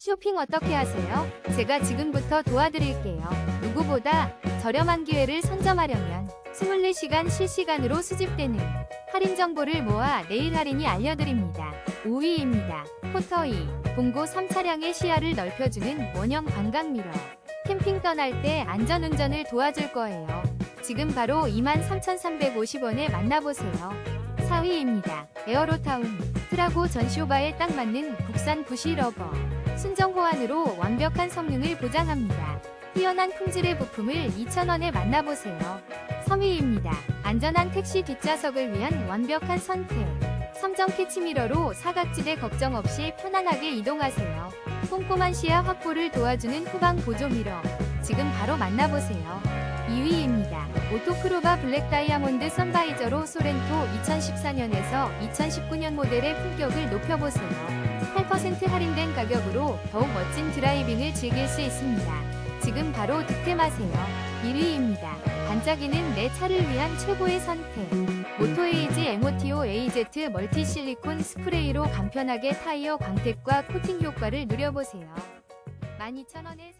쇼핑 어떻게 하세요? 제가 지금부터 도와드릴게요. 누구보다 저렴한 기회를 선점하려면 24시간 실시간으로 수집되는 할인 정보를 모아 내일 할인이 알려드립니다. 5위입니다. 포터2 봉고 3차량의 시야를 넓혀주는 원형 관광 미러. 캠핑 떠날 때 안전운전을 도와줄 거예요. 지금 바로 23,350원에 만나보세요. 4위입니다. 에어로타운 트라고 전쇼바에 딱 맞는 국산 부시 러버. 순정 호환으로 완벽한 성능을 보장합니다. 뛰어난 품질의 부품을 2,000원에 만나보세요. 3위입니다. 안전한 택시 뒷좌석을 위한 완벽한 선택. 삼정 캐치미러로 사각지대 걱정 없이 편안하게 이동하세요. 꼼꼼한 시야 확보를 도와주는 후방 보조 미러. 지금 바로 만나보세요. 2위입니다. 오토크로바 블랙 다이아몬드 선바이저로 소렌토 2014년에서 2019년 모델의 품격을 높여보세요. 8% 할인된 가격으로 더욱 멋진 드라이빙을 즐길 수 있습니다. 지금 바로 득템하세요. 1위입니다. 반짝이는 내 차를 위한 최고의 선택. 모토에이지 에모티오 AZ 멀티 실리콘 스프레이로 간편하게 타이어 광택과 코팅 효과를 누려보세요. 12,000원에